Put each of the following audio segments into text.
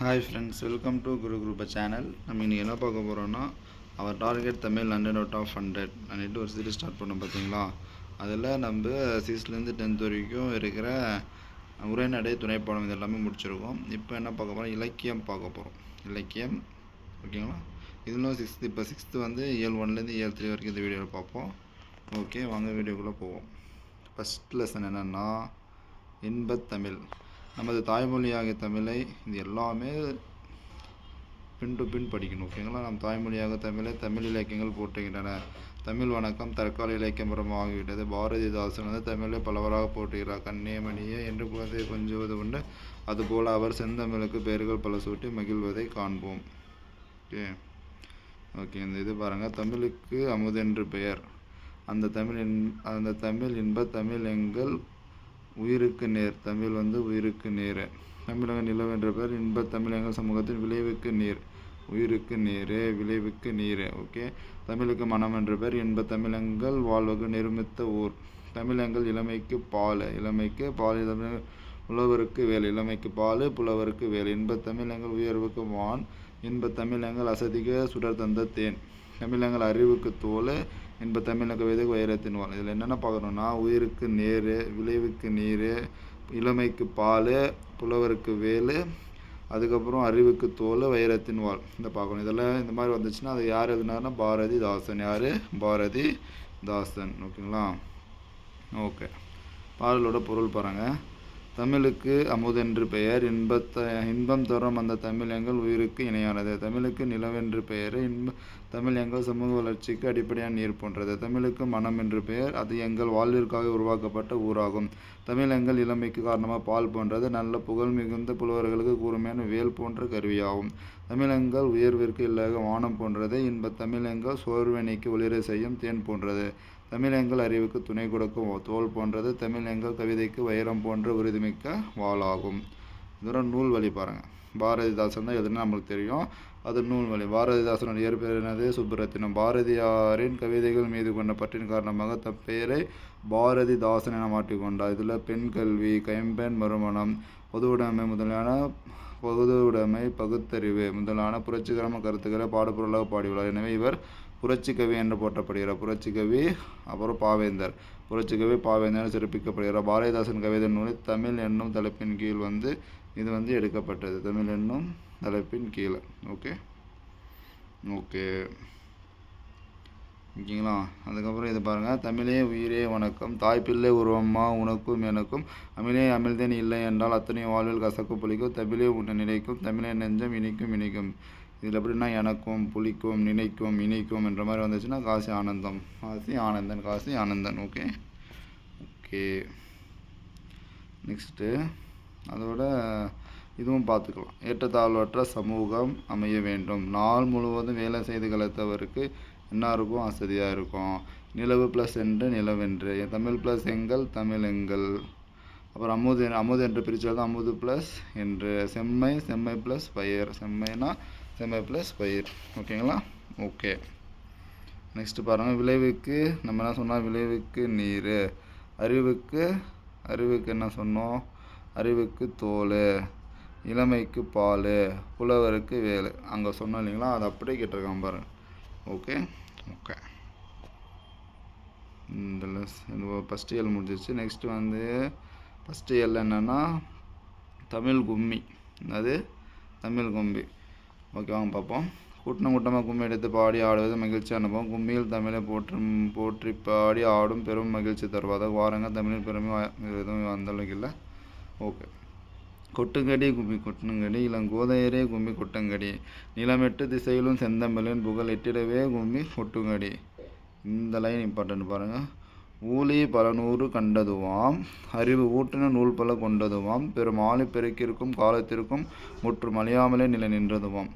Hi friends welcome to Guru group channel நம்ம இன்றைக்கி என்ன பார்க்க போகிறோன்னா அவர் target Tamil hundred out of hundred நினைட்டு ஒரு சீரீஸ் ஸ்டார்ட் பண்ணோம் பார்த்தீங்களா? அதில் நம்ம சிக்ஸ்த்லேருந்து டென்த் வரைக்கும் இருக்கிற உரைநடை துணைப்பாடம் இது எல்லாமே முடிச்சிருக்கோம். இப்போ என்ன பார்க்க போகிறோம் இலக்கியம் பார்க்க போகிறோம் இலக்கியம் ஓகேங்களா? இதுலும் சிக்ஸ்த்து இப்போ சிக்ஸ்த்து வந்து ஏழு ஒன்லேருந்து ஏழு த்ரீ வரைக்கும் இந்த வீடியோவில் பார்ப்போம். ஓகே வாங்க வீடியோக்குள்ளே போவோம். ஃபஸ்ட் லெசன் என்னென்னா இன்பத்தமிழ் நமது தாய்மொழியாகிய தமிழை இது எல்லாமே பின் டு பின் படிக்கணும் ஓகேங்களா நம் தாய்மொழியாக தமிழை தமிழ் இலக்கியங்கள் போற்றுகின்றன. தமிழ் வணக்கம் தற்கால இலக்கியம் ஆகிவிட்டது பாரதிதாசன் வந்து தமிழை பலவராக போட்டுகிறார் கண்ணியமணியே என்று குழந்தை கொஞ்சுவது உண்டு. அதுபோல் அவர் செந்தமிழுக்கு பெயர்கள் பல சூட்டி மகிழ்வதை காண்போம். ஓகே ஓகே இந்த இது பாருங்கள் தமிழுக்கு அமுதென்று பெயர். அந்த தமிழ் அந்த தமிழ் இன்ப தமிழ் எங்கள் உயிருக்கு நேர். தமிழ் வந்து உயிருக்கு நேர். தமிழக நிலவென்ற பெயர் இன்ப தமிழக சமூகத்தின் விளைவுக்கு நீர். உயிருக்கு நீர் விளைவுக்கு நீர். ஓகே? தமிழுக்கு மனம் என்ற பெயர் இன்ப தமிழங்கள் வாழ்வுக்கு நிர்மித்த ஊர். தமிழங்கள் இளமைக்கு பால். இளமைக்கு பால் தமிழ் புலவருக்கு வேலை. இளமைக்கு பால் புலவருக்கு வேலை. இன்ப தமிழங்கள் உயர்வுக்கு வான். இன்ப தமிழங்கள் அசதிக சுடர் தந்த தேன். தமிழங்கள் அறிவுக்கு தோல். இன்ப தமிழக வேதை வைரத்தின் வாழ். இதில் என்னென்ன பார்க்கணும்னா உயிருக்கு நேர் விளைவுக்கு நீர் இளமைக்கு பால் புலவருக்கு வேல் அதுக்கப்புறம் அறிவுக்கு தோல் வைரத்தின் வாழ். இந்த பார்க்கணும். இதெல்லாம் இந்த மாதிரி வந்துச்சுன்னா அது யார் எதுனாருன்னா பாரதி தாசன். யார்? பாரதி தாசன். ஓகேங்களா? ஓகே. பாடலோட பொருள் பாருங்கள் தமிழுக்கு அமுதென்று பெயர் இன்பத்த இன்பம் தரும் அந்த தமிழ் எங்கள் உயிருக்கு இணையானது. தமிழுக்கு நிலவென்று பெயர் இன்ப தமிழ் எங்கள் சமூக வளர்ச்சிக்கு அடிப்படையான நீர் போன்றது. தமிழுக்கு மனம் என்று பெயர் அது எங்கள் வாழ்விற்காக உருவாக்கப்பட்ட ஊராகும். தமிழ் எங்கள் இளமைக்கு காரணமாக பால் போன்றது நல்ல புகழ் மிகுந்த புலவர்களுக்கு கூர்மையான வேல் போன்ற கருவியாகும். தமிழங்கள் உயர்விற்கு இல்லாத வானம் போன்றது இன்ப தமிழங்கள் சோர்வெனிக்கு ஒளிர செய்யும் தேன் போன்றது. தமிழெங்கள் அறிவுக்கு துணை கொடுக்கும். தோல் போன்றது தமிழெங்கள் கவிதைக்கு வைரம் போன்ற உறுதிமிக்க வாளாகும். இதோட நூல் வழி பாருங்கள் பாரதிதாசன் தான் எதுன்னு நம்மளுக்கு தெரியும். அது நூல் வழி. பாரதிதாசனுடைய இயற்பெயர் என்னது? சுப்புரத்தினம். பாரதியாரின் கவிதைகள் மீது கொண்ட பற்றின் காரணமாக தம் பெயரை பாரதிதாசன் என மாற்றிக்கொண்டார். இதில் பெண் கல்வி கைம்பெண் மறுமணம் பொதுவுடைமை முதலான பொதுவுடைமை பகுத்தறிவு முதலான புரட்சிகரமான கருத்துக்களை பாடுபொருளாக பாடியுள்ளார். எனவே இவர் புரட்சிக்கவி என்று போற்றப்படுகிறார் புரட்சி கவி அப்புறம் பாவேந்தர். புரட்சிக்கவி பாவேந்தர் சிறப்பிக்கப்படுகிறார் பாரதிதாசன் கவிதை நூலில் தமிழ் என்னும் தலைப்பின் கீழ் வந்து இது வந்து எடுக்கப்பட்டது. தமிழ் என்னும் தலைப்பின் கீழே. ஓகே? ஓகே. ஓகேங்களா? அதுக்கப்புறம் இது பாருங்கள் தமிழே உயிரே வணக்கம். தாய்ப்பிள்ளை உருவம்மா உனக்கும் எனக்கும். அமிழே அமிழ்தேன் இல்லை என்றால் அத்தனை வாழ்வில் கசக்கு புளிக்கும். தமிழே உன்னை நினைக்கும். தமிழே நெஞ்சம் இனிக்கும் இனிக்கும். இதில் எப்படின்னா எனக்கும் புளிக்கும் நினைக்கும் இணைக்கும் என்ற மாதிரி வந்துச்சுன்னா Kasi Anandam. Kasi Anandan Kasi Anandan. Okay okay next அதோட இதுவும் பார்த்துக்கலாம். ஏற்றத்தாழ்வற்ற சமூகம் அமைய வேண்டும். நாள் முழுவதும் வேலை செய்து கலைத்தவருக்கு என்ன இருக்கும்? வசதியாக இருக்கும். நிலவு ப்ளஸ் என்று நிலவென்று. தமிழ் ப்ளஸ் எங்கள் தமிழ் எங்கள். அப்புறம் அமுது அமுது என்று பிரித்தால் தான் அமுது ப்ளஸ் என்று. செம்மை செம்மை ப்ளஸ் பயர் செம்மைனா செம்மை ப்ளஸ் பயிர் ஓகேங்களா ஓகே நெக்ஸ்ட்டு பாருங்கள் விளைவுக்கு நம்ம என்ன சொன்னால் விளைவுக்கு நீர். அறிவுக்கு அறிவுக்கு என்ன சொன்னோம்? அறிவுக்கு தோல். இளமைக்கு பால். புலவருக்கு வேலை. அங்கே சொன்னோம் இல்லைங்களா? அதை அப்படியே கேட்டிருக்கான் பாருங்கள் ஓகே ஓகே இந்த ஃபஸ்ட் இயல் முடிஞ்சிச்சு நெக்ஸ்ட்டு வந்து ஃபஸ்ட் இயல் என்னென்னா தமிழ் கும்மி. அது தமிழ் கும்பி ஓகே வாங்க பார்ப்போம். கூட்டம் கூட்டமாக கும்மி எடுத்து பாடி ஆடுவது மகிழ்ச்சி அனுபவம். கும்மியில் தமிழை போற்றும் போற்றி பாடி ஆடும் பெரும் மகிழ்ச்சி தருவதாக வாரங்க தமிழில் பெருமை எதுவும் அந்தளவுக்கு இல்லை. ஓகே கொட்டுங்கடி கும்மி கொட்டுங்கடி இளங்கோதையரே கும்மி கொட்டுங்கடி. நிலமெட்டு திசையிலும் செந்தமிழின் புகழ் எட்டிடவே கும்மி கொட்டுங்கடி. இந்த லைன் இம்பார்ட்டன்ட் பாருங்கள் ஊழி பல நூறு கண்டதுவாம். அறிவு ஊட்டின நூல் பல கொண்டதுவாம். பெரும் ஆளி பெருக்கிற்கும் காலத்திற்கும் முற்றும் அழியாமலே நிலை நின்றதுவாம்.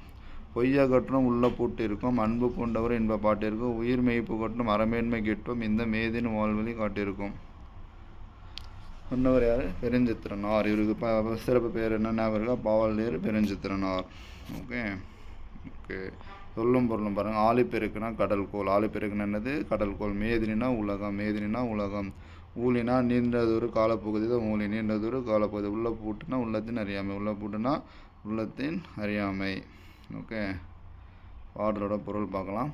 பொய்யகற்றும் உள்ள பூட்டிருக்கும் அன்பு பூண்டவர் என்ப பாட்டிற்கும் உயிர் மெய்ப்பு கட்டும் அறமேன்மை கிட்டும் இந்த மேதின் வாழ்வழி காட்டியிருக்கும் சொன்னவர் யார்? பெருஞ்சித்திரனார். இவருக்கு ப சிறப்பு பேர் என்னென்ன ஞாபகம் இருக்கா பெருஞ்சித்திரனார். ஓகே. ஓகே. சொல்லும் பொருளும் பாருங்கள் ஆழிப்பெருக்குனா கடல் கோள் என்னது? கடல் கோள் மேதினா உலகம். மேதினா உலகம். ஊழினா ஒரு காலப்பகுதி தான் ஊழி. ஒரு காலப்பகுதி. உள்ள பூட்டுனா உள்ளத்தின் அறியாமை. உள்ள பூட்டுனா உள்ளத்தின் அறியாமை. ஓகே பாடலோட பொருள் பார்க்கலாம்.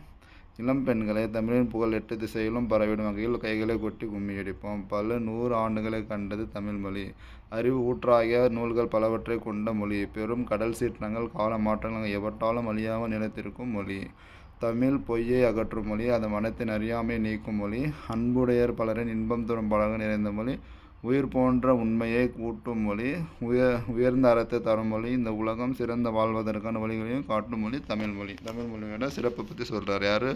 இளம் பெண்களை தமிழின் புகழ் எட்டு திசையிலும் பரவிடும் வகையில் கைகளை கொட்டி கும்மியடிப்போம். பல நூறு ஆண்டுகளை கண்டது தமிழ் மொழி. அறிவு ஊற்றாகிய நூல்கள் பலவற்றை கொண்ட மொழி. பெரும் கடல் சீற்றங்கள் கால மாற்றங்கள் எவற்றாலும் அழியாமல் நிலைத்திருக்கும் மொழி. தமிழ் பொய்யை அகற்றும் மொழி. அதன் மனத்தின் அறியாமை நீக்கும் மொழி. அன்புடையர் பலரின் இன்பம் தரும் பழக நிறைந்த மொழி. உயிர் போன்ற உண்மையை கூட்டும் மொழி உயர் உயர்ந்த அறத்தை தரும் மொழி இந்த உலகம் சிறந்த வாழ்வதற்கான வழிகளையும் காட்டும் மொழி தமிழ் மொழி. தமிழ் மொழியோட சிறப்பை பற்றி சொல்கிறார் யார்?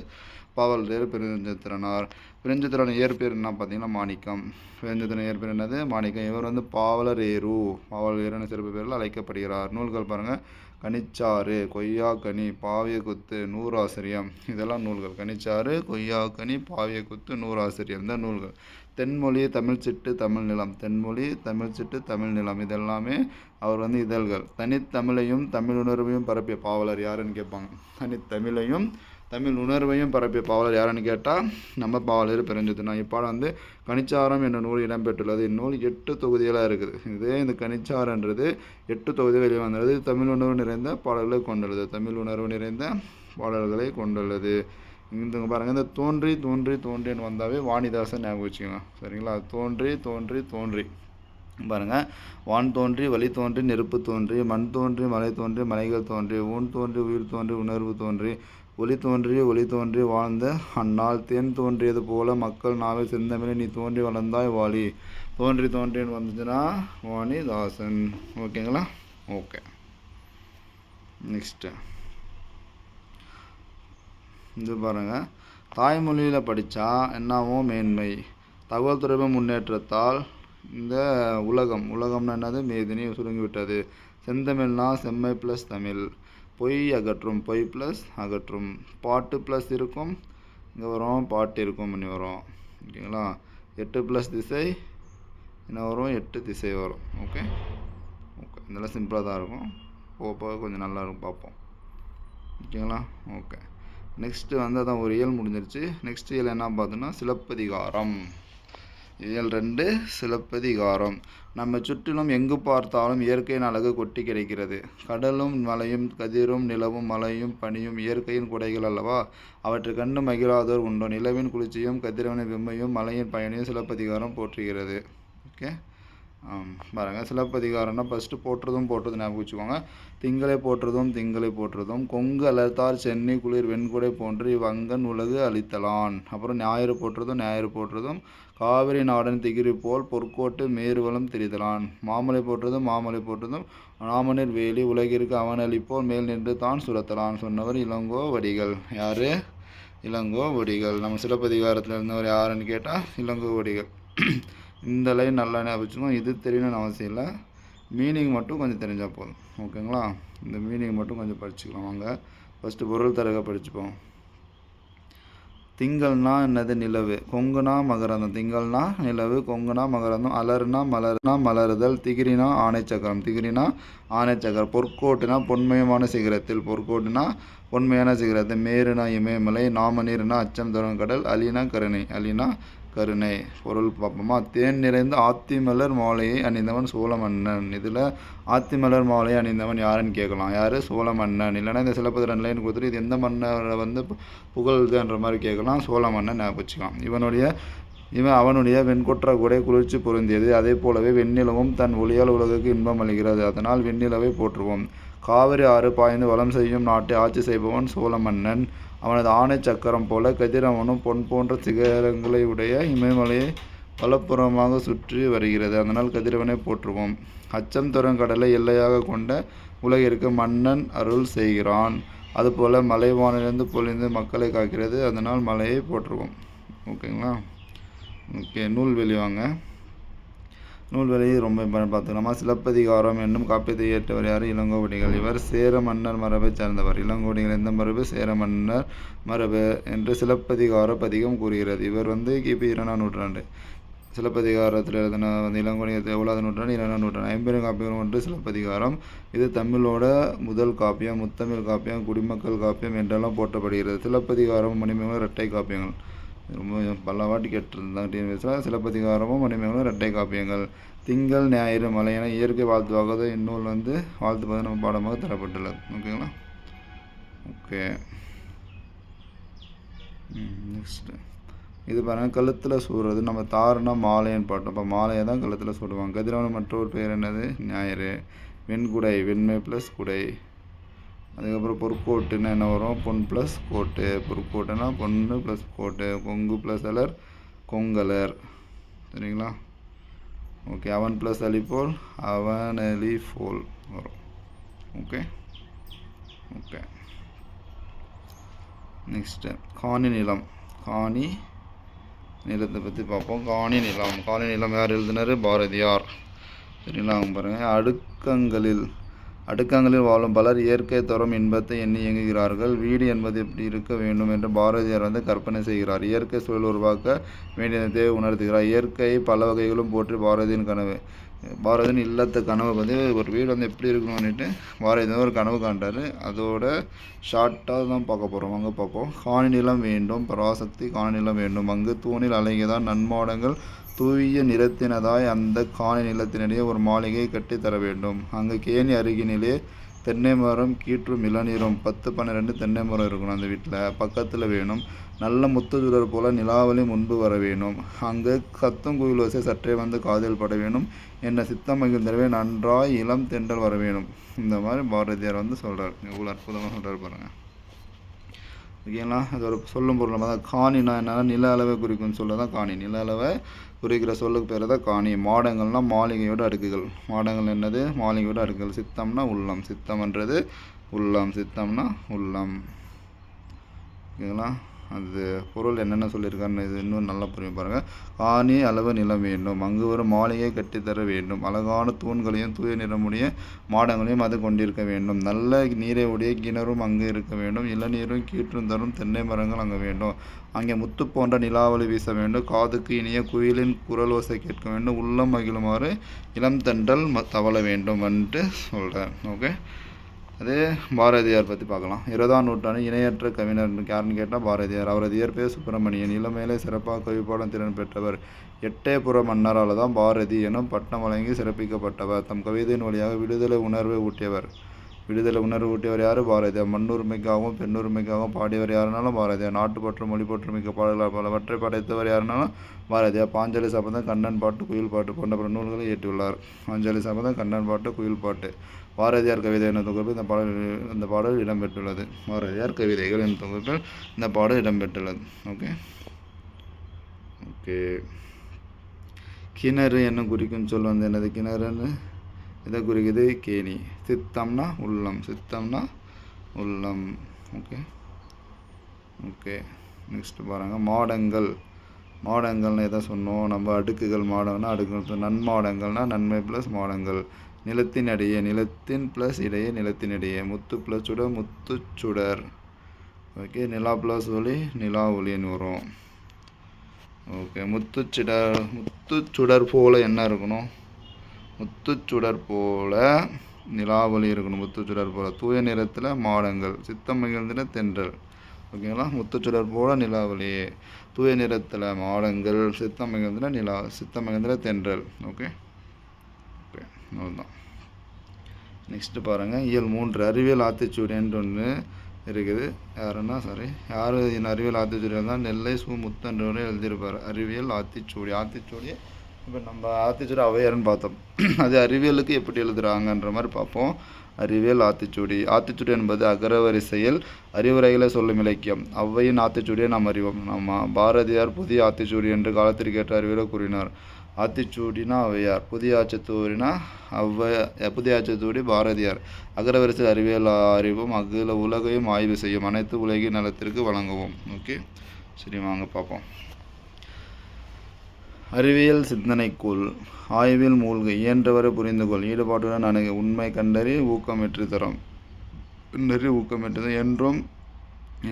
பாவலரேர் பெருஞ்சித்திரனார் பெருஞ்சித்திரன் இயற்பேர் என்ன பார்த்தீங்கன்னா மாணிக்கம். பெருஞ்சித்திரன் இயற்பேர் என்னது? மாணிக்கம். இவர் வந்து பாவலர் ஏரு பாவலர் ஏருன்னு சிறப்பு பேரில் அழைக்கப்படுகிறார். நூல்கள் பாருங்கள் கனிச்சாறு கொய்யாக்கனி பாவிய குத்து நூறாசிரியம். இதெல்லாம் நூல்கள். கனிச்சாறு கொய்யாக்கனி பாவிய குத்து நூறாசிரியம். இந்த நூல்கள். தென்மொழி தமிழ்ச்சிட்டு தமிழ் நிலம். தென்மொழி தமிழ்ச்சிட்டு தமிழ் நிலம். இதெல்லாமே அவர் வந்து இதழ்கள். தனித்தமிழையும் தமிழ் உணர்வையும் பரப்பிய பாவலர் யாருன்னு கேட்பாங்க. தனித்தமிழையும் தமிழ் உணர்வையும் பரப்பிய பாவலர் யாருன்னு கேட்டால் நம்ம பாவலர் பெருஞ்சுத்தினா இப்பாடம் வந்து கனிச்சாரம் என்ற நூல் இடம்பெற்றுள்ளது. இந்நூல் எட்டு தொகுதிகளாக இருக்குது. இதே இந்த கனிச்சாரன்றது எட்டு தொகுதிகள் வெளிவந்தது தமிழ் உணர்வு நிறைந்த பாடல்களை கொண்டுள்ளது. தமிழ் உணர்வு நிறைந்த பாடல்களை கொண்டுள்ளது. இந்த பாருங்கள் இந்த தோன்றி தோன்றி தோன்றின்னு வந்தாவே வாணிதாசன் ஞாபகம் வச்சுக்கோங்க. சரிங்களா? தோன்றி தோன்றி தோன்றி. பாருங்கள் வான் தோன்றி வழி தோன்றி நெருப்பு தோன்றி மண் தோன்றி மலை தோன்றி மலைகள் தோன்றி ஊன் தோன்றி உயிர் தோன்றி உணர்வு தோன்றி ஒளி தோன்றி ஒளி தோன்றி வாழ்ந்த அந்நாள் தேன் தோன்றியது போல மக்கள் நாவில் செந்தமிழை நீ தோன்றி வளர்ந்தாய் வாலி. தோன்றி தோன்றின்னு வந்துச்சுன்னா வாணிதாசன். ஓகேங்களா? ஓகே. நெக்ஸ்ட்டு. இது பாருங்கள் தாய்மொழியில் படித்தா என்னாவோ மேன்மை. தகவல் தொடர்பு முன்னேற்றத்தால் இந்த உலகம் உலகம்னா என்னது? மேதினி சுருங்கிவிட்டது. செந்தமிழ்னா செம்மை ப்ளஸ் தமிழ். பொய் அகற்றும் பொய் ப்ளஸ் அகற்றும். பாட்டு ப்ளஸ் இருக்கும். இங்கே வரும் பாட்டு இருக்கும் பண்ணி வரும். ஓகேங்களா? எட்டு ப்ளஸ் திசை என்ன வரும் எட்டு திசை வரும். ஓகே? ஓகே. இதெல்லாம் சிம்பிளாக தான் இருக்கும். போக போக கொஞ்சம் நல்லா இருக்கும். பார்ப்போம். ஓகேங்களா? ஓகே. நெக்ஸ்ட்டு வந்து அதான் ஒரு இயல் முடிஞ்சிருச்சு. நெக்ஸ்ட் இயல் என்ன பார்த்தோன்னா சிலப்பதிகாரம். இயல் ரெண்டு சிலப்பதிகாரம். நம்ம சுற்றிலும் எங்கு பார்த்தாலும் இயற்கையின் அழகு கொட்டி கிடைக்கிறது. கடலும் மலையும் கதிரும் நிலவும் மலையும் பனியும் இயற்கையின் குடைகள் அல்லவா? அவற்றை கண்டு மகிழாதோர் உண்டோ? நிலவின் குளிர்ச்சியும் கதிரவனின் வெம்மையும் மலையின் பயனையும் சிலப்பதிகாரம் போற்றுகிறது. ஓகே பாருங்கள் சிலப்பதிகாரம்னா ஃபஸ்ட்டு போற்றுறதும் போற்றுறதும் ஞாபகம் வச்சுக்கோங்க. திங்களை போற்றுறதும் திங்களை போற்றுறதும் கொங்கு அலர்த்தார் சென்னை குளிர் வெண்குடை போன்று இவ்வங்கன் உலகு அளித்தலான் அப்புறம் ஞாயிறு போற்றுறதும் ஞாயிறு போற்றுறதும் காவிரி நாடன் திகிரி போல் பொற்கோட்டு மேறுவலம் திரிதலான். மாமலை போற்றுறதும் மாமலை போற்றுறதும் நாமநீர் வேலி உலகிற்கு அவனளிப்போல் மேல் நின்று தான் சுரத்தலான் சொன்னவர் இளங்கோ வடிகள். யார்? இளங்கோ வடிகள். நம்ம சிலப்பதிகாரத்தில் இருந்தவர் யாருன்னு கேட்டால் இளங்கோ வடிகள். இந்த லைன் நல்லா ஞாபகம் இது தெரியணும்னு அவசியம் இல்லை. மீனிங் மட்டும் கொஞ்சம் தெரிஞ்சால் போதும். ஓகேங்களா இந்த மீனிங் மட்டும் கொஞ்சம் படிச்சுக்கலாம் வாங்க. ஃபஸ்ட்டு பொருள் தரக படிச்சுப்போம். திங்கள்னா என்னது? நிலவு. கொங்குனா மகரந்தம். திங்கள்னா நிலவு கொங்குனா மகரந்தம். அலர்னா மலர்னா மலருதல் திகிரினா ஆணைச்சக்கரம். திகிரினா ஆணைச்சக்கரம். பொற்கோட்டுனா பொன்மயமான சிகரத்தில். பொற்கோட்டுனா பொன்மையான சிகரத்தில். மேருனா இமயமலை. நாமநீர்னா அச்சம் தரும் கடல். அலினா கருணை. அலினா கருணை. பொருள் பார்ப்போமா தேன் நிறைந்த ஆத்திமலர் மாலையை அணிந்தவன் சோழ மன்னன் இதில் ஆத்திமலர் மாலையை அணிந்தவன் யாருன்னு கேட்கலாம். யார்? சோழமன்னன். இல்லைன்னா இந்த ரெண்டு லைன் கொடுத்துட்டு இது எந்த மன்னரை வந்து புகழ்துன்ற மாதிரி கேட்கலாம். சோழ மன்னன் ஞாபகம் இவனுடைய இவன் அவனுடைய வெண்கொற்ற கூடை குளிர்ச்சி பொருந்தியது. அதே போலவே வெண்ணிலவும் தன் ஒளியால் உலகுக்கு இன்பம் அளிக்கிறது. அதனால் வெண்ணிலவை போற்றுவோம். காவிரி ஆறு பாய்ந்து வளம் செய்யும் நாட்டை ஆட்சி செய்பவன் சோழ மன்னன் அவனது ஆணை சக்கரம் போல கதிரவனும் பொன் போன்ற சிகரங்களை உடைய இமயமலையை வலப்புறமாக சுற்றி வருகிறது. அதனால் கதிரவனை போற்றுவோம். அச்சம் தரும் கடலை எல்லையாக கொண்ட உலகிற்கு மன்னன் அருள் செய்கிறான். அதுபோல் மலைவானிலிருந்து பொழிந்து மக்களை காக்கிறது. அதனால் மலையை போற்றுவோம். ஓகேங்களா? ஓகே நூல் வெளிவாங்க நூல்வெளி ரொம்ப இம்பார்ட்டன் பார்த்துக்கலாமா சிலப்பதிகாரம் என்னும் காப்பியத்தை இயற்றவர் யார்? இளங்கோவடிகள். இவர் சேர மன்னர் மரபைச் சார்ந்தவர். இளங்கோவடிகள் எந்த மரபு? சேர மன்னர் மரபு என்று சிலப்பதிகார பதிகம் கூறுகிறது. இவர் வந்து கிபி இரண்டாம் நூற்றாண்டு. சிலப்பதிகாரத்தில் எழுதின வந்து இளங்கோடிகள் எவ்வளவு நூற்றாண்டு? இரண்டாம் நூற்றாண்டு. ஐம்பெரும் காப்பியம் ஒன்று சிலப்பதிகாரம். இது தமிழோட முதல் காப்பியம் முத்தமிழ் காப்பியம் குடிமக்கள் காப்பியம் என்றெல்லாம் போற்றப்படுகிறது. சிலப்பதிகாரம் மணிமேகலை இரட்டை காப்பியங்கள். ரொம்ப பல வாட்டி கேட்டிருந்தாங்க டிஎன்பிஎஸ்சில் சிலப்பதிகாரமும் மணிமேகலும் ரெட்டை காப்பியங்கள். திங்கள் ஞாயிறு மலை என இயற்கை வாழ்த்துவாக இந்நூல் வந்து வாழ்த்து பதிவு நம்ம பாடமாக தரப்பட்டுள்ளது. ஓகேங்களா? ஓகே. நெக்ஸ்ட்டு இது பாருங்கள் கழுத்தில் சூடுறது. நம்ம தாருனா மாலைன்னு பாட்டோம். இப்போ மாலையை தான் கழுத்தில் சூடுவாங்க. கதிரவன் மற்றொரு பேர் என்னது? ஞாயிறு. வெண்குடை வெண்மை ப்ளஸ் குடை. அதுக்கப்புறம் பொற்கோட்டுன்னு என்ன வரும்? பொன் ப்ளஸ் கோட்டு. பொற்கோட்டுனா பொண்ணு ப்ளஸ் கோட்டு. கொங்கு ப்ளஸ் அலர் கொங்கலர். சரிங்களா? ஓகே அவன் ப்ளஸ் அலிபோல் அவன் அலி ஃபோல் வரும். ஓகே ஓகே நெக்ஸ்ட்டு காணி நிலம். காணி நிலத்தை பற்றி பார்ப்போம். காணி நிலம். காணி நிலம் யார் எழுதினார்? பாரதியார். சரிங்களா? அவங்க பாருங்கள் அடுக்கங்களில் அடுக்கங்களில் வாழும் பலர் இயற்கை தரும் இன்பத்தை எண்ணி இயங்குகிறார்கள். வீடு என்பது எப்படி இருக்க வேண்டும் என்று பாரதியார் வந்து கற்பனை செய்கிறார். இயற்கை சூழல் உருவாக்க வேண்டிய தேவை உணர்த்துகிறார். இயற்கை பல வகைகளும் போற்றி பாரதியின் கனவு பாரதியின் இல்லத்த கனவு வந்து ஒரு வீடு வந்து எப்படி இருக்கணும்னுட்டு பாரதி ஒரு கனவு காண்டாரு அதோட ஷார்ட்டாக தான் பார்க்க போகிறோம் அங்கே பார்ப்போம். காணி நிலம் வேண்டும். பராசக்தி காணி நிலம் வேண்டும். அங்கு தூணில் அழகியதான் நன்மாடங்கள் தூய நிறத்தினதாய் அந்த காணி நிலத்தினிடையே ஒரு மாளிகை கட்டி தர வேண்டும். அங்கு கேணி அருகினிலே தென்னை மரம் கீற்றும் இளநீரும் பத்து பன்னிரெண்டு தென்னை மரம் இருக்கணும் அந்த வீட்டில். பக்கத்தில் வேணும். நல்ல முத்துஜுடர் போல நிலாவலி முன்பு வர வேணும். அங்கு சத்தம் குயில் ஓசை சற்றே வந்து காதில் பட வேணும். என்ன சித்தம் மகிழ்ந்தரவே நன்றாய் இளம் தென்றல் வர வேணும். இந்த மாதிரி பாரதியார் வந்து சொல்கிறார் எவ்வளோ அற்புதமாக சொல்கிறார் பாருங்கள் ஓகேங்களா? அது ஒரு சொல்லும் பொருள். நம்ம தான் காணினா என்னன்னா நில அளவை குறிக்கும்னு சொல்ல தான் காணி. நில அளவை குறிக்கிற சொல்லுக்கு பேர் தான் காணி. மாடங்கள்னா மாளிகையோட அடுக்குகள். மாடங்கள் என்னது? மாளிகையோட அடுக்குகள். சித்தம்னா உள்ளம். சித்தம்ன்றது உள்ளம். சித்தம்னா உள்ளம். ஓகேங்களா? அது பொருள் என்னென்ன சொல்லியிருக்காருன்னு இது இன்னும் நல்லா புரியும் பாருங்கள் ஆணி அளவு நிலம் வேண்டும். அங்கு ஒரு மாளிகை கட்டித்தர வேண்டும். அழகான தூண்களையும் தூய நிறமுடைய மாடங்களையும் அது கொண்டிருக்க வேண்டும். நல்ல நீரை உடைய கிணறும் அங்கு இருக்க வேண்டும். இளநீரும் கீற்றும் தரும் தென்னை மரங்கள் அங்கே வேண்டும். அங்கே முத்து போன்ற நிலாவளி வீச வேண்டும். காதுக்கு இனிய குயிலின் குரல் ஓசை கேட்க வேண்டும். உள்ளம் மகிழுமாறு இளம் தென்றல் தவள வேண்டும் வந்துட்டு சொல்கிறேன் ஓகே அதே பாரதியார் பற்றி பார்க்கலாம். இருபதாம் நூற்றாண்டு இணையற்ற கவிஞர் யாருன்னு கேட்டால் பாரதியார். அவரது இயற்பெயர் சுப்பிரமணியன். இளமையிலே சிறப்பாக கவிப்பாடும் திறன் பெற்றவர் எட்டயபுர மன்னரால் தான் பாரதி எனும் பட்டம் வழங்கி சிறப்பிக்கப்பட்டவர். தம் கவிதையின் வழியாக விடுதலை உணர்வை ஊட்டியவர். விடுதலை உணர்வு ஊட்டியவர் யார்? பாரதியார். மண்ணுரிமைக்காகவும் பெண்ணுரிமைக்காகவும் பாடியவர் யாருனாலும் பாரதியார். நாட்டுப்பற்று மொழிப்பற்றுமிக்க பாடல்கள் பலவற்றை படைத்தவர் யாருனாலும் பாரதியார். பாஞ்சாலி சபதம் கண்ணன் பாட்டு குயில் பாட்டு போன்ற பல நூல்களை இயற்றியுள்ளார். பாஞ்சாலி சபதம் கண்ணன் பாட்டு குயில் பாட்டு. பாரதியார் கவிதை என்ற தொகுப்பில் இந்த பாடல் இந்த பாடல் இடம்பெற்றுள்ளது. பாரதியார் கவிதைகள் என்ற தொகுப்பில் இந்த பாடல் இடம்பெற்றுள்ளது. ஓகே. ஓகே. கிணறு என்ன குறிக்கும் சொல் வந்து என்னது? கிணறுன்னு இதை குறிக்குது கேணி. சித்தம்னா உள்ளம். சித்தம்னா உள்ளம். ஓகே. ஓகே. நெக்ஸ்ட் பாருங்கள் மாடங்கள். மாடங்கள்னு எதை சொன்னோம்? நம்ம அடுக்குகள் மாடம்னா அடுக்குகள். நன்மாடங்கள்னா நன்மை ப்ளஸ் மாடங்கள். நிலத்தின் அடைய நிலத்தின் ப்ளஸ் இடையே நிலத்தின் இடையே முத்து ப்ளஸ் சுடர் முத்து சுடர். ஓகே நிலா ப்ளஸ் ஒளி நிலா ஒளின்னு வரும். ஓகே முத்துச்சுடர் முத்துச்சுடர் போல் என்ன இருக்கணும்? முத்துச்சுடர் போல் நிலாவளி இருக்கணும் முத்துச்சுடர் போல். தூய நிறத்தில் மாடங்கள் சித்தம் மகிழ்ந்தின தென்றல். ஓகேங்களா? முத்துச்சுடர் போல் நிலாவளி தூய நிறத்தில் மாடங்கள் சித்தம் மகிழ்ந்தின நிலா சித்தம் மகிழ்ந்தின தென்றல். ஓகே. அவ்வளோதான் நெக்ஸ்ட்டு பாருங்கள் இயல் மூன்று அறிவியல் ஆத்திச்சூடியன்ட்டு ஒன்று இருக்குது. யாருன்னா சாரி யார் இந்த அறிவியல் ஆத்திச்சூடி இருந்தால் நெல்லை சு. முத்தன்றவரே எழுதியிருப்பார். அறிவியல் ஆத்திச்சூடி ஆத்திச்சூடி இப்போ நம்ம ஆத்திச்சூடி அவையார்னு பார்த்தோம். அது அறிவியலுக்கு எப்படி எழுதுகிறாங்கன்ற மாதிரி பார்ப்போம். அறிவியல் ஆத்திச்சூடி ஆத்திச்சூடி என்பது அகரவரிசையில் அறிவுரைகளை சொல்லும் இலக்கியம். ஔவையின் ஆத்திச்சூடியை நாம் அறிவோம். நம்ம பாரதியார் புதிய ஆத்திச்சூடி என்று காலத்திற்கேற்ற அறிவியலை கூறினார். ஆத்திச்சூடினா ஔவையார் புதிய ஆச்சத்தூரினா அவ்வ புதிய ஆச்சத்தூடி பாரதியார். அகரவரிசை அறிவியல் அறிவும் அகில உலகையும் ஆய்வு செய்யும் அனைத்து உலகின் நலத்திற்கு வழங்குவோம். ஓகே சரி வாங்க பார்ப்போம். அறிவியல் சிந்தனைக்குள் ஆய்வில் மூழ்கு இயன்றவரை புரிந்துகொள். ஈடுபாட்டுடன் அணுகு உண்மை கண்டறி ஊக்கமெற்று தரும். கண்டறி ஊக்கமெற்று என்றும்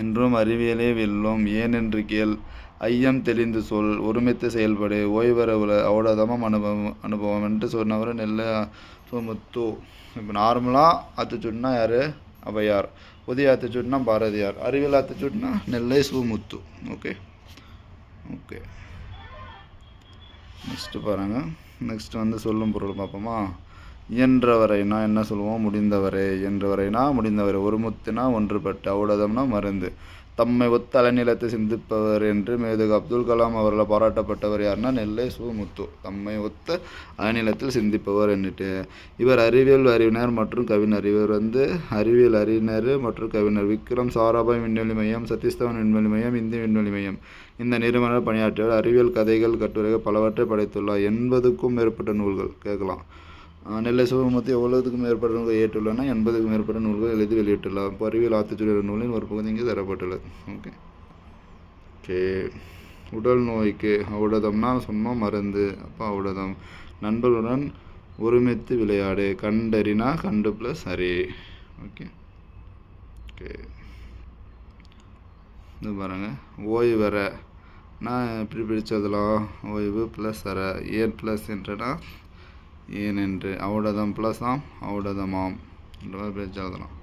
என்றும் அறிவியலே வெல்லும். ஏனென்று கேள் ஐயம் தெளிந்து சொல் ஒருமித்து செயல்படு ஓய்வரவில் உல அவ்வளோதமம் அனுபவம் அனுபவம் என்று சொன்னவர் நெல்ல சுமுத்து. இப்போ நார்மலாக ஆத்திச்சூடினா யார்? அவையார். புதிய ஆத்திச்சூடினா பாரதியார். அறிவியல் ஆத்திச்சூடினா Nellai Sumuthu. Okay. Okay. Next பாருங்கள் நெக்ஸ்ட் வந்து சொல்லும் பொருள் பார்ப்போமா இயன்றவரைனா என்ன சொல்லுவோம் முடிந்தவரை. இயன்றவரைனா முடிந்தவரை. ஒரு முத்துனா ஒன்றுபட்டு அவ்வளோதம்னா மருந்து. தம்மை ஒத்த நிலத்தை சிந்திப்பவர் என்று மேதகு அப்துல் கலாம் அவர்களை பாராட்டப்பட்டவர் யாருன்னா நெல்லை சுமுத்து. தம்மை ஒத்த அலைநிலத்தில் சிந்திப்பவர் என்னட்டு இவர் அறிவியல் அறிவினர் மற்றும் கவிஞர். இவர் வந்து அறிவியல் அறிஞர் மற்றும் கவிஞர். விக்ரம் சாராபாய் விண்வெளி மையம் சத்தீஸ்தவன் விண்வெளி மையம் இந்திய விண்வெளி மையம். இந்த நிறுவனர் பணியாற்றியவர் அறிவியல் கதைகள் கட்டுரைகள் பலவற்றை படைத்துள்ளார். எண்பதுக்கும் மேற்பட்ட நூல்கள். கேட்கலாம். நெல்லை சிவமுத்தி எவ்வளவுக்கும் மேற்பட்ட நூல்கள் ஏற்றுள்ளன? எண்பதுக்கும் மேற்பட்ட நூல்கள் எழுதி வெளியிட்டுள்ளார் இப்போ அறிவியல் ஆத்திச்சுடர் நூலின் ஒரு பகுதி இங்கே தரப்பட்டுள்ளது. ஓகே. ஓகே. உடல் நோய்க்கு ஔடதம்னா சும்மா மருந்து. அப்போ ஔடதம் நண்பர்களுடன் ஒருமித்து விளையாடு. கண்டறினா கண்டு ப்ளஸ் சரி. ஓகே. ஓகே. இது பாருங்கள் ஓய்வு வர நான் எப்படி பிரித்ததெல்லாம். ஓய்வு ப்ளஸ் அற. ஏன் ப்ளஸ் என்றனா ஏனென்று அவுடதம் ப்ளஸ் ஆம் அவுடதமாம். என்ற மாதிரி பிரித்து எழுதலாம்.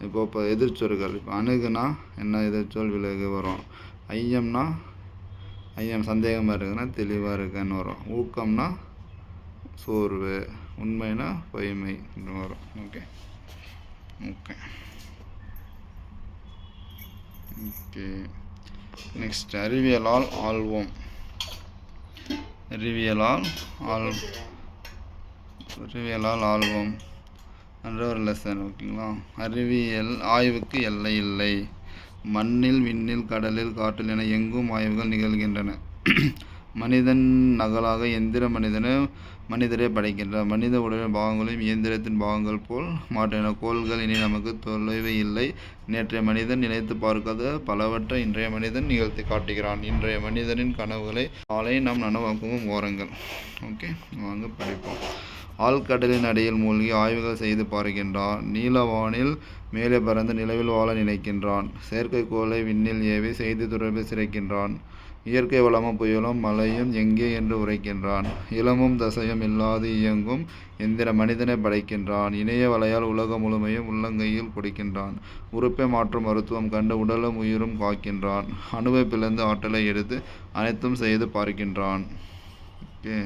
இப்போ இப்போ எதிர்ச்சொற்கள். இப்போ அணுகுனா என்ன எதிர்ச்சொல் விலகு வரும்? ஐயம்னா ஐயம் சந்தேகமாக இருக்குன்னா தெளிவாக இருக்குன்னு வரும். ஊக்கம்னா சோர்வு. உண்மைனா பொய்மை வரும். ஓகே. ஓகே. ஓகே. நெக்ஸ்ட் அறிவியலால் ஆள்வோம். அறிவியலால் ஆள் அறிவியலால் ஆள்வோம் என்ற ஒரு லெசன் ஓகேங்களா அறிவியல் ஆய்வுக்கு எல்லை இல்லை. மண்ணில் விண்ணில் கடலில் காற்றில் என எங்கும் ஆய்வுகள் நிகழ்கின்றன. மனிதன் நகலாக எந்திர மனிதனை மனிதரே படைக்கின்றார். மனித உடலின் பாகங்களையும் இயந்திரத்தின் பாகங்கள் போல் மாற்றின கோள்கள் இனி நமக்கு தொலைவு இல்லை. நேற்றைய மனிதன் நினைத்து பார்க்காத பலவற்றை இன்றைய மனிதன் நிகழ்த்தி காட்டுகிறான். இன்றைய மனிதனின் கனவுகளை நாளை நாம் நனவாக்கவும் ஓரங்கள். ஓகே வாங்க படிப்போம். ஆழ்கடலின் அடியில் மூழ்கி ஆய்வுகள் செய்து பார்க்கின்றான். நீலவானில் மேலே பறந்து நிலவில் வாழ நினைக்கின்றான். செயற்கைக்கோளை விண்ணில் ஏவி செய்தி தொடர்பை சிறைக்கின்றான் இயற்கை வளமும் புயலும் மழையும் எங்கே என்று உரைக்கின்றான். இளமும் தசையும் இல்லாது இயங்கும் எந்திர மனிதனை படைக்கின்றான். இணைய வலையால் உலகம் முழுமையும் உள்ளங்கையில் கொடுக்கின்றான். உறுப்பை மாற்றும் மருத்துவம் கண்டு உடலும் உயிரும் காக்கின்றான். அணுவை பிளந்து ஆற்றலை எடுத்து அனைத்தும் செய்து பார்க்கின்றான். ஓகே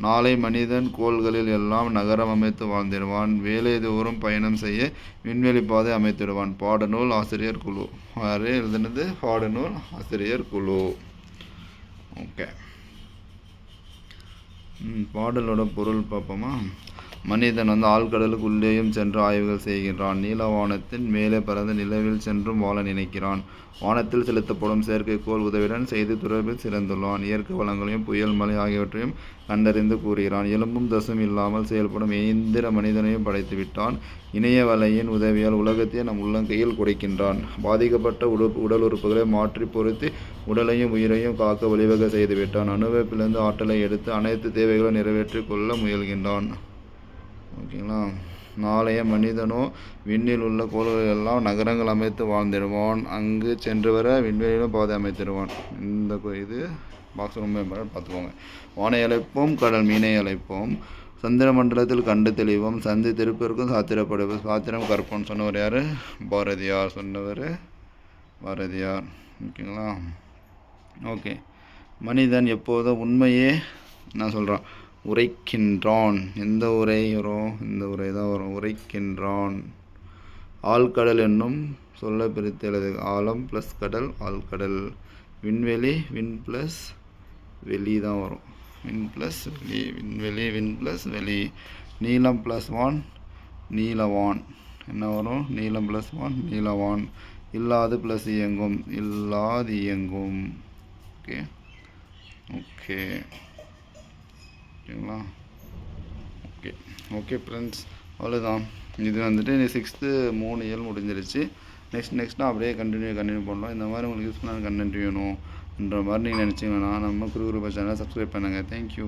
நாளை மனிதன் கோள்களில் எல்லாம் நகரம் அமைத்து வாழ்ந்திடுவான். வேலை தோறும் பயணம் செய்ய விண்வெளி பாதை அமைத்திடுவான். பாடநூல் ஆசிரியர் குழு. யாரு எழுதுனது? பாடநூல் ஆசிரியர் குழு. ஓகே. பாடலோட பொருள் பார்ப்போமா? மனிதன் வந்து ஆழ்கடலுக்கு உள்ளேயும் சென்று ஆய்வுகள் செய்கின்றான். நீலவானத்தின் மேலே பறந்து நிலவில் சென்றும் வாழ நினைக்கிறான். வானத்தில் செலுத்தப்படும் செயற்கைக்கோள் உதவியுடன் செய்தி தொடர்பில் சிறந்துள்ளான். இயற்கை வளங்களையும் புயல் மழை ஆகியவற்றையும் கண்டறிந்து கூறுகிறான். எலும்பும் தசும் இல்லாமல் செயல்படும் இயந்திர மனிதனையும் படைத்துவிட்டான் இணைய வலையின் உதவியால் உலகத்தையே நம் உள்ளங்கையில் குடைக்கின்றான். பாதிக்கப்பட்ட உடு உடல் உறுப்புகளை மாற்றி பொருத்தி உடலையும் உயிரையும் காக்க வழிவகை செய்துவிட்டான். அணுவை பிளந்து ஆற்றலை எடுத்து அனைத்து தேவைகளை நிறைவேற்றிக் கொள்ள முயல்கின்றான். ஓகேங்களா? நாளைய மனிதனோ விண்ணில் உள்ள கோள்கள் எல்லாம் நகரங்கள் அமைத்து வாழ்ந்திடுவான். அங்கு சென்று வர விண்வெளியிலும் பாதை அமைத்திடுவான். இந்த இது பாக்ஸ் ரொம்ப பார்த்துக்கோங்க. வானை அழைப்போம் கடல் மீனை அழைப்போம். சந்திர மண்டலத்தில் கண்டு தெளிவோம். சந்தி திருப்பிற்கும் சாத்திரப்படுவோம். சாத்திரம் கற்போம். சொன்னவர் யார்? பாரதியார் சொன்னவர் பாரதியார். ஓகேங்களா? ஓகே. மனிதன் எப்போதும் உண்மையே நான் சொல்கிறான் உரைக்கின்றான். எந்த உரை? வரும் இந்த உரை தான் வரும். உரைக்கின்றான். ஆழ்கடல் என்னும் சொல்ல பிரித்து எழுது. ஆழம் ப்ளஸ் கடல் ஆழ்கடல். விண்வெளி வின் ப்ளஸ் வெளி தான் வரும். வின் ப்ளஸ் வெளி விண்வெளி வின் ப்ளஸ் வெளி. நீலம் ப்ளஸ் வான் நீலவான் என்ன வரும்? நீளம் ப்ளஸ் வான் நீலவான் இல்லாது ப்ளஸ் இயங்கும். இல்லாது இயங்கும். ஓகே ஓகே ஓகேங்களா? ஓகே. ஓகே ஃப்ரெண்ட்ஸ் அவ்வளோதான் இது வந்துட்டு சிக்ஸ்த்து மூணு இயல் முடிஞ்சிருச்சு. நெக்ஸ்ட் நெக்ஸ்ட்டு அப்படியே கண்டினியூ கண்டினியூ பண்ணலாம். இந்த மாதிரி உங்களுக்கு யூஸ்ஃபுல்லான கண்டென்ட் வேணும்ன்ற மாதிரி நீங்கள் நினச்சிங்கன்னா நம்ம குரு குரூப் சேனலை சப்ஸ்கிரைப் பண்ணுங்கள் தேங்க்யூ